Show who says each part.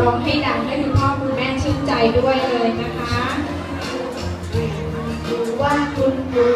Speaker 1: ร้องให้
Speaker 2: ดังให้คุณพ่อคุณแม่ชื่นใจด้วยเลยนะคะ
Speaker 1: ว่าคุณปู่